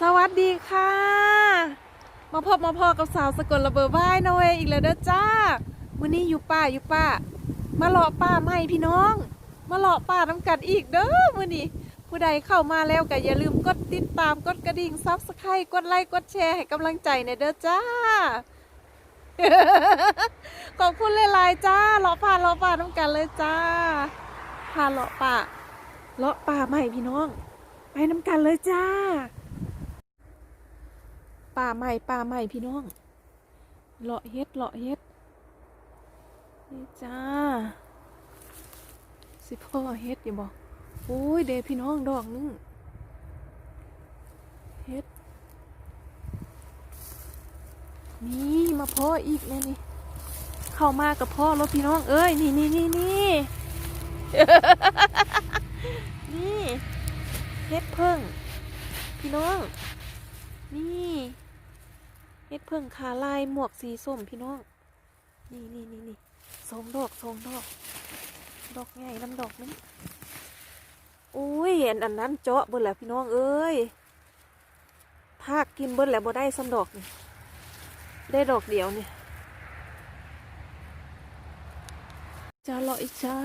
สวัสดีค่ะ มาพบมาพอกับสาวสกลระเบอร์บ้ายนเวอีกแล้วเด้อจ้ามื้อนี้อยู่ป่าอยู่ป่า มาเลาะป่าใหม่พี่น้อง มาเลาะป่าน้ำกันอีกเด้อมื้อนี้ ผู้ใดเข้ามาแล้วก็อย่าลืมกดติดตามกดกระดิ่งซับสไครต์กดไลค์กดแชร์ให้กำลังใจในเด้อจ้าขอบคุณหลายๆจ้าเลาะป่าเลาะป่าน้ำกันเลยจ้าพาเลาะป่าเลาะป่าใหม่พี่น้อง ไปน้ำกันเลยจ้า ป่าใหม่ป่าใหม่พี่น้อง เลาะเฮ็ดเลาะเฮ็ดนี่จ้า สิพ่อเฮ็ดอย่าบอกโอ้ยเดพี่น้องดอกนึงเฮ็ดนี่มาพ่ออีกแล้วนี่เข้ามากับพ่อรถพี่น้องเอ้ยนี่นี่นี่นี่นี่เฮ็ดเพิ่งพี่น้อง นี่ ฮ็ดเพิ่งขาลายหมวกสีส้มพี่น้อง นี่นี่นี่นี่สองดอกสองดอก ดอกใหญ่ลำดอกนั้นอุ้ยเห็นอันนั้นเจาะเบิดแล้วพี่น้องเอ้ยทากกินเบิดแล้วบ่ได้ซ้ำดอกนี่ได้ดอกเดียวนี่จ้าลอีกจ้า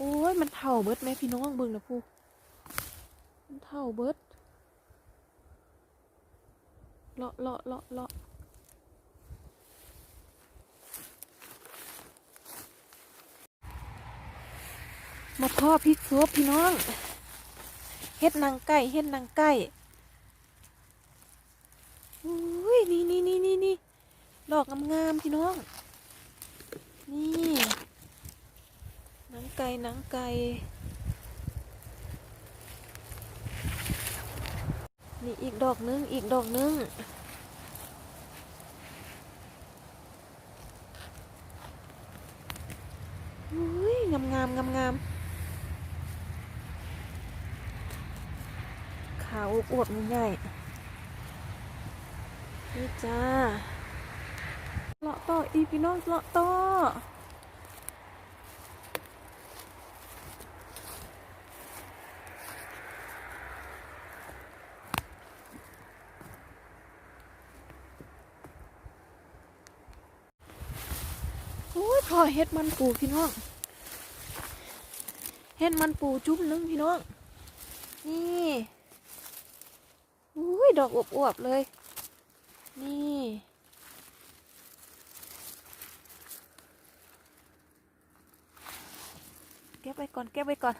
โอ้ย มันเท่าเบิดไหมพี่น้องเบิ่งนะพูมันเท่าเบิดเลาะเลาะเลาะเลาะมาพ่อพริกซุปพี่น้องเฮ็ดนางไก่เฮ็ดนางไก่อุ้ยนี่นี่นี่นี่นี่ดอกงามๆพี่น้อง นี่ ไก่หนังไก่ นี่อีกดอกนึง อีกดอกนึง อุ้ยงามงามงามงามขาวอวบมันใหญ่นี่จ้าเลาะต่ออีพี่น้องเลาะต่อ อ้ยพอเฮ็ดมันปูพี่น้อง เฮ็ดมันปูจุ้มนึงพี่น้อง นี่อุ้ยดอกอวบๆเลย นี่เก็บไว้ก่อนเก็บไว้ก่อน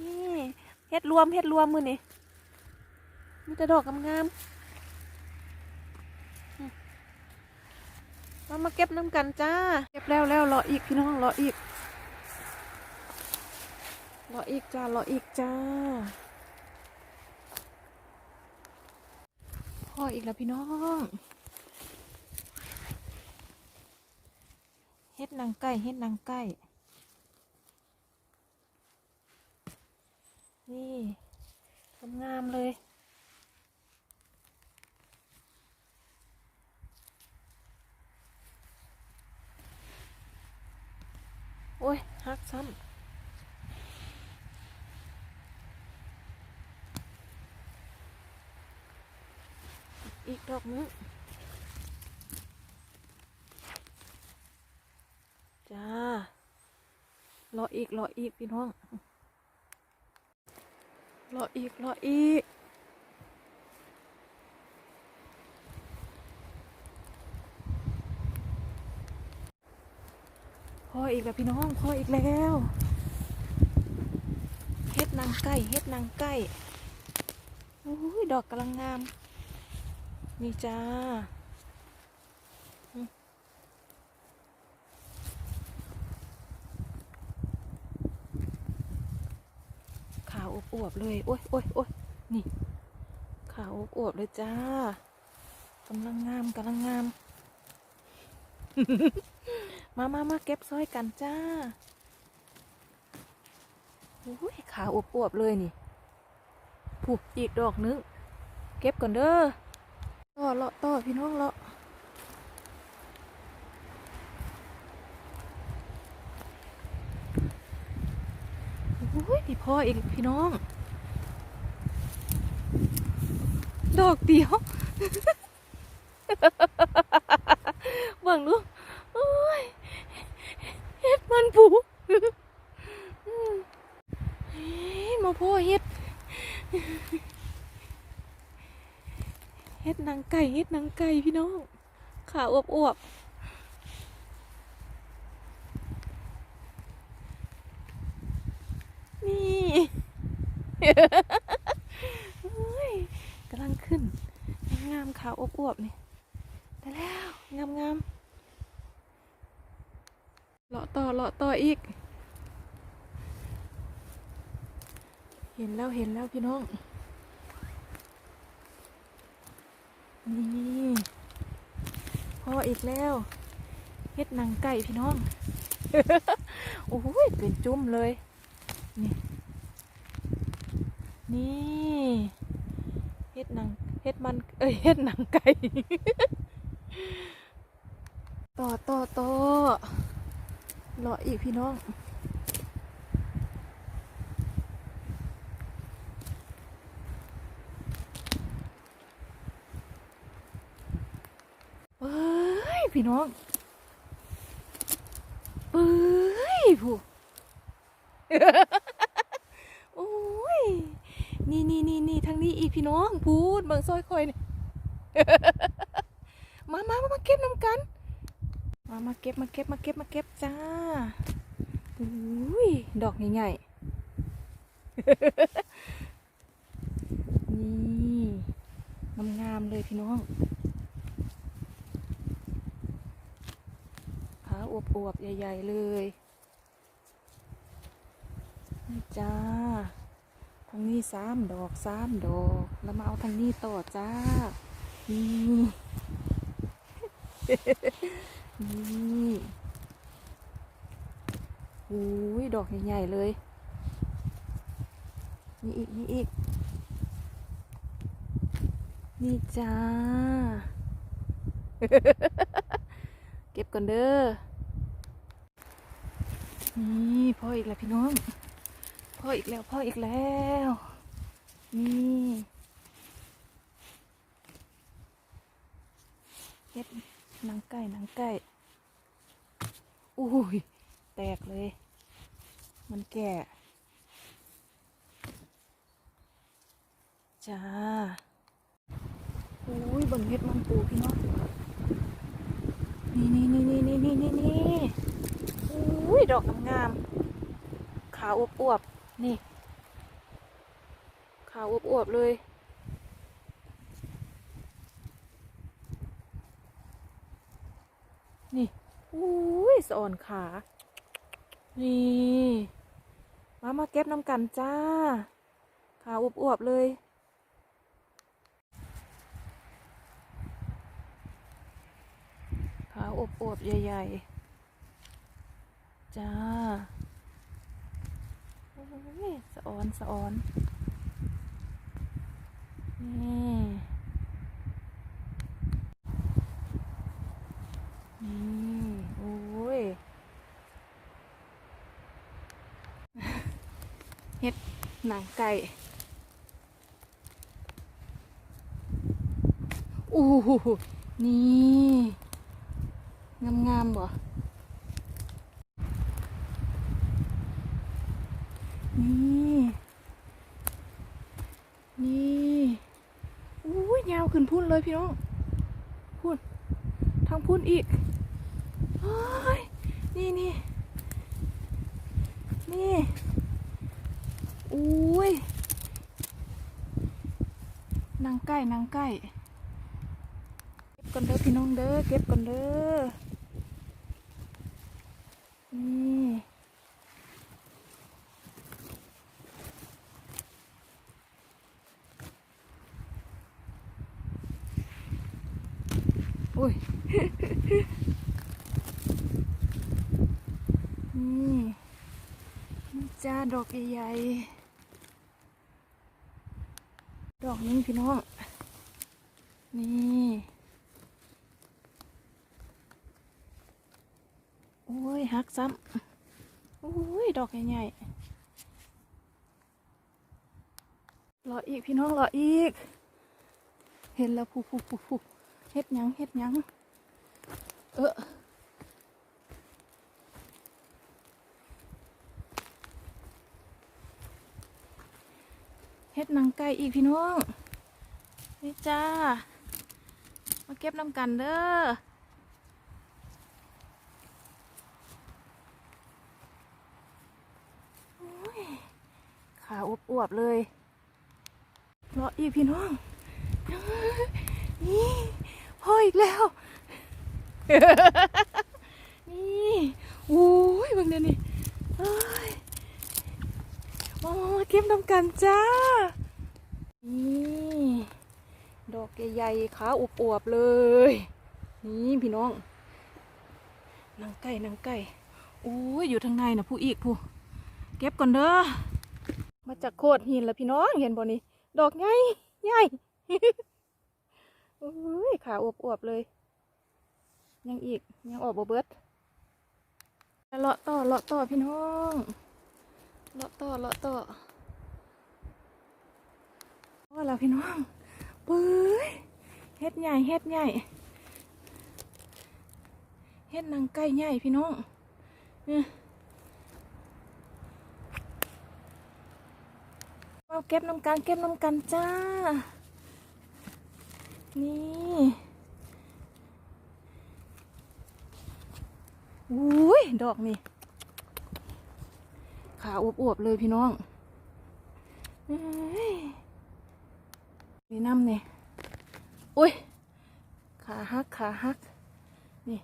นี่เฮ็ดรวมเฮ็ดรวมมือนี่มีแต่ดอกงามๆ มามาเก็บน้ำกันจ้า เก็บแล้วแล้วรออีกพี่น้องรออีกรออีกจ้ารออีกจ้าพ่ออีกแล้วพี่น้องเฮ็ดนางไก่เฮ็ดนางไก่นี่งามเลย โอ้ยหักซ้ำอีกดอกนึงจ้ารออีกรออีกพี่น้องรออีกรออีก พ ออีกแล้วพี่น้องพออีกแล้วเฮ็ดนางไก่เฮ็ดนางไก่โอ้ยดอกกำลังงาม นี่จ้าขาวอวบๆเลย โอ้ยโอ้ยโอ้ยนี่ ขาวอวบๆเลยจ้ากำลังงามกำลังงาม มามามาเก็บซ้อยกันจ้าโอ้ยขาอวบๆเลยนี่ผูกอีกดอกนึง เก็บก่อนเด้อต่อเลาะต่อพี่น้องเลาะโอ้ยพี่พ่ออีกพี่น้อง ดอกเดียวเบิ่งดูโอ้ย มันผู้มาพ่อเฮ็ด เฮ็ดหนังไก่เฮ็ดหนังไก่พี่น้องขาอวบอวบนี่กำลังขึ้น งามๆขาอวบอวบนี่ ได้แล้ว งามงามๆ เลาะต่ออีก เห็นแล้วเห็นแล้วพี่น้อง นี่พออีกแล้วเฮ็ดนังไก่พี่น้อง โอ้ยเป็นจุ่มเลย นี่ นี่เฮ็ดนังเฮ็ดมัน เอ้ยเฮ็ดนังไก่ต่อต่อต่อ รออีกพี่น้องเอ้ยพี่น้องเอ้ยผู้โอ้ย นี่นี่นี่นี่ทางนี้อีกพี่น้องพูดเบิ่งซอยคอยนี่มามามามาเก็บน้ำกัน มามาเก็บมาเก็บมาเก็บมาเก็บจ้าอุ้ยดอกใหญ่ๆนี่งามๆเลยพี่น้องขาอวบๆ ใหญ่ ๆ เลยนี่จ้าทางนี้สามดอกสามดอก แล้วมาเอาทางนี้ต่อจ้านี่ นี่อุ้ยดอกใหญ่ๆเลย นี่อีก นี่อีก นี่จ้า เก็บก่อนเด้อ นี่พ่ออีกแล้วพี่น้องพ่ออีกแล้วพ่ออีกแล้ว นี่เฮ็ดห นังไก่หนังไก่อุ้ย แตกเลย มันแก่ จ้าอุ้ยบิ่งเฮ็ดมันปูพี่น้องนี่นี่นี่นี่นี่นี่นี่นี่อุ้ย ดอกงามๆขาวอวบอวบๆนี่ ขาวอวบอวบๆเลย นี่อุ้ยสะออนขา นี่ มามาเก็บน้ำกันจ้า ขาอวบๆเลยขาอวบๆใหญ่ ๆ จ้าโอ้ยสะออนสะออน นี่ นี่โอ้ยเฮ็ดหนังไก่อู้หูนี่งามงามๆบ่นี่ นี่อุ้ยยาวขึ้นพุ่นเลยพี่น้องพุ่นทางพุ่นอีก ยนี่นี่นี่อุ้ยนางใกล้นางใกล้เก็บก่อนเด้อพี่น้องเด้อเก็บก่อนเด้อนี่ อุ้ย นี่นี่จ้า ดอกใหญ่ๆ ดอกนึงพี่น้อง นี่โอ้ยหักซ้ำโอ้ย ดอกใหญ่รออีกพี่น้องรออีก เห็นแล้วผูผูผูผูเฮ็ดยังเฮ็ดยัง เออเฮ็ด หนังไก่อีกพี่น้องนี่จ้า มาเก็บน้ำกันเด้อขาอวบๆเลยรออีกพี่น้อง นี่พ่ออีกแล้ว นี่อุ้ยเบางเดี๋ยวนี้เอ้ย มามามาเก็บน้ำกันจ้า นี่ดอกใหญ่ๆขาอวบๆเลย นี่พี่น้องนางไก่นางไก่อุ้ยอยู่ทางในนะผู้อีกผู้เก็บก่อนเด้อมาจากโคดหินแล้วพี่น้องเห็นบ่นี่ดอกใหญ่ใหญ่โอ้ยขาอวบๆเลย ยังอีกยังออกบ่เบิดเลาะต่อเลาะต่อพี่น้อง เลาะต่อเลาะต่อพอแล้วพี่น้องปื้ยเฮ็ดใหญ่เฮ็ดใหญ่เฮ็ดนางไก่ใหญ่พี่น้องเนี่ยเอาเก็บน้ำกันเก็บน้ำกันจ้า นี่อุ้ยดอกนี่ ขาอวบๆเลยพี่น้องเอ้ยนี่น้ำเนี่ยอุ้ย ขาหักขาหัก นี่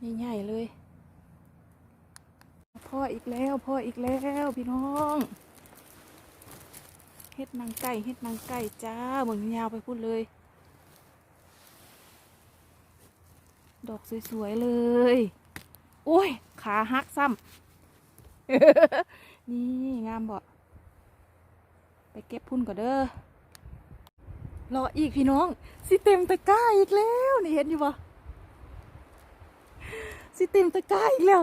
นี่ใหญ่เลย พ่ออีกแล้ว พ่ออีกแล้วพี่น้องเฮ็ดนางไก่เฮ็ดนางไก่จ้าเหมือนยาวไปพูดเลย ดอกสวยๆเลย โอ้ย ขาหักซ้ำ นี่งามบ่ไปเก็บพุ่นก่อนเด้อรออีกพี่น้องสิเต็มตะกร้าอีกแล้วนี่เห็นอยู่บ่สิเต็มตะกร้าอีกแล้ว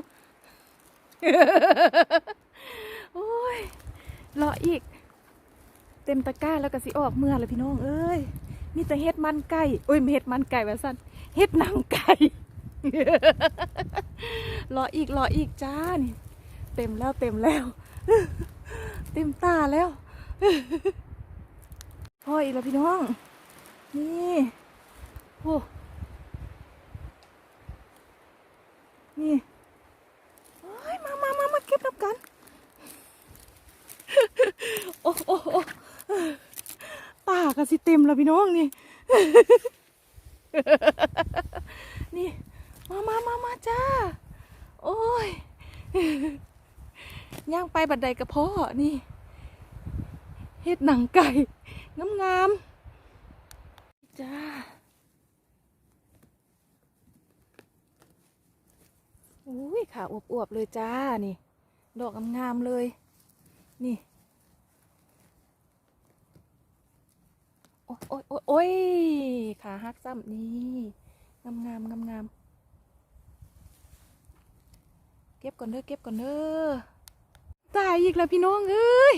โอ้ยรออีก เต็มตะกร้าแล้วก็สิออกเมื่อเลยพี่น้องเอ้ยมีแต่เฮ็ดมันไก่โอ้ยไม่เฮ็ดมันไก่แบบสั้นเฮ็ดหนังไก่รออีกรออีกจ้านี่ เต็มแล้วเต็มแล้ว เต็มตาแล้ว พ่ออีกแล้วพี่น้อง นี่โอ้นี่โอ้ยมามามามาเก็บน้ำกัน โอ้โอ้โอ้ตาก็สิเต็มแล้วพี่น้องนี่ นี่ มามามามาจ้า โอ้ย ย่างไปบัดใดกระเพาะนี่เฮ็ดหนังไก่งามงามๆจ้าอุ้ยขาอวบๆเลยจ้านี่ ดอกงามๆเลย นี่โอ้ยโอ้ยโอ้ยโอ้ยขาหักซ้ำนี่งามงามงามงามเก็บก่อนเด้อเก็บก่อนเด้อ ตายอีกแล้วพี่น้องเอ้ย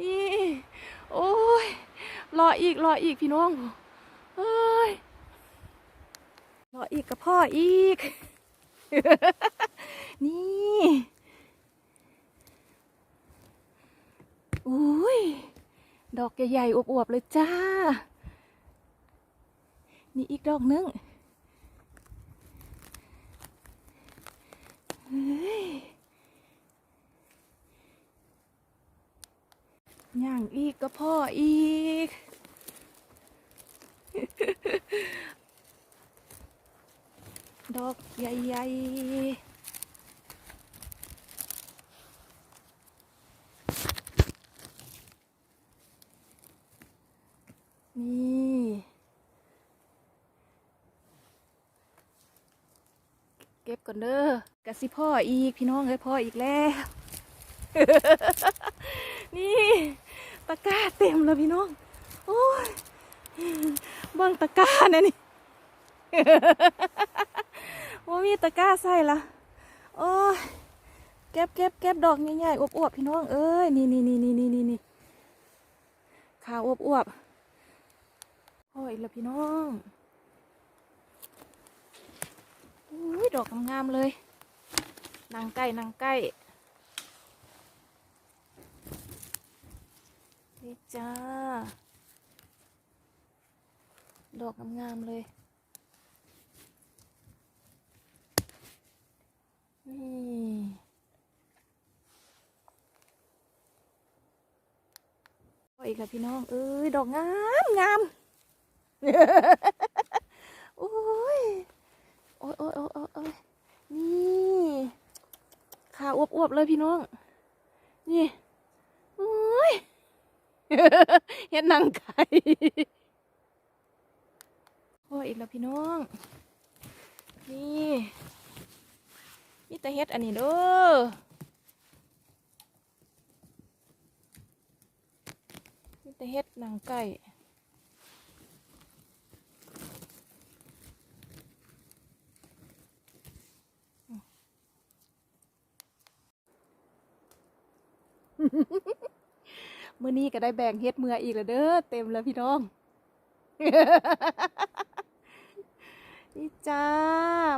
นี่ โอ้ย รออีกรออีกพี่น้องเอ้ย รออีกกับพ่ออีก นี่อุ้ย ดอกใหญ่ๆอวบๆเลยจ้า นี่อีกดอกนึงเฮ้ย ย่างอีกก็พ่ออีก ดอกใหญ่ๆ นี่ เก่อนเด้อกะสิพ่ออีกพี่น้องเอ้ยพ่ออีกแล้ว นี่ตะกร้าเต็มแล้วพี่น้อง โอ้ยเบิ่งตะกร้าเนี่ยนี่ว่ามีตะกร้าใส่ละโอ้ยเก็บเก็บเก็บดอกใหญ่ๆอวบๆพี่น้องเอ้ยนี่นี่นี่นี่นี่นี่นี่ขาวอวบๆโอ้ยแล้วพี่น้อง อุ้ยดอกงามๆเลยนางใกล้นางใกล้นี่จ้า ดอกงามๆเลยนี่โอ้ยค่ะพี่น้องเอ้ยดอกงามงามโอ้ย โอ้ยโอ้ยโอ้ยโอ้ยนี่ขาอวบๆเลยพี่น้อง นี่โอ้ยเห็นนังไก่โอ้ยอีกแล้วพี่น้อง นี่มีแต่เฮ็ดอันนี้เด้อมีแต่เฮ็ดหนังไก่ มื่อนี้ก็ได้แบ่งเฮ็ดเมืออีกแล้วเด้อเต็มแล้วพี่น้องนี่จ้า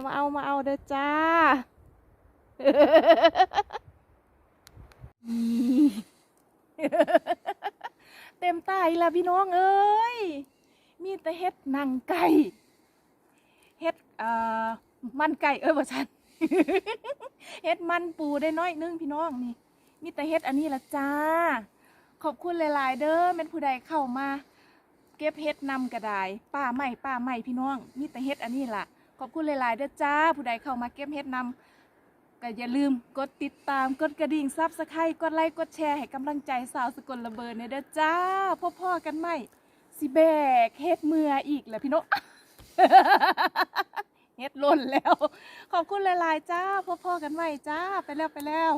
มาเอามาเอาเด้อจ้าเต็มตาอีกแล้วพี่น้องเอ้ย มีแต่เฮ็ดนังไก่เฮ็ดเอ่อมันไก่เอ้ยบ่ชันเฮ็ดมันปูได้น้อยนึงพี่น้องนี่ มีแต่เฮ็ดอันนี้ละจ้า ขอบคุณหลายๆ เด้อแม่นผู้ใดเข้ามา เก็บเฮ็ดนำกระไดป้าใหม่ป้าใหม่พี่น้องมีแต่เฮ็ดอันนี้ล่ะ ขอบคุณหลายๆเด้อจ้า ผู้ใดเข้ามาเก็บเฮ็ดนำก็อย่าลืมกดติดตามกดกระดิ่งซับสไครต์กดไลค์กดแชร์ให้กำลังใจสาวสกลระเบิดเนี่ยเด้อจ้าพ่อๆกันใหม่สิแบกเฮ็ดเมืออีกแหละพี่น้องเฮ็ดล่นแล้ว ขอบคุณหลายๆจ้าพ่อๆกันใหม่จ้าไปแล้วไปแล้ว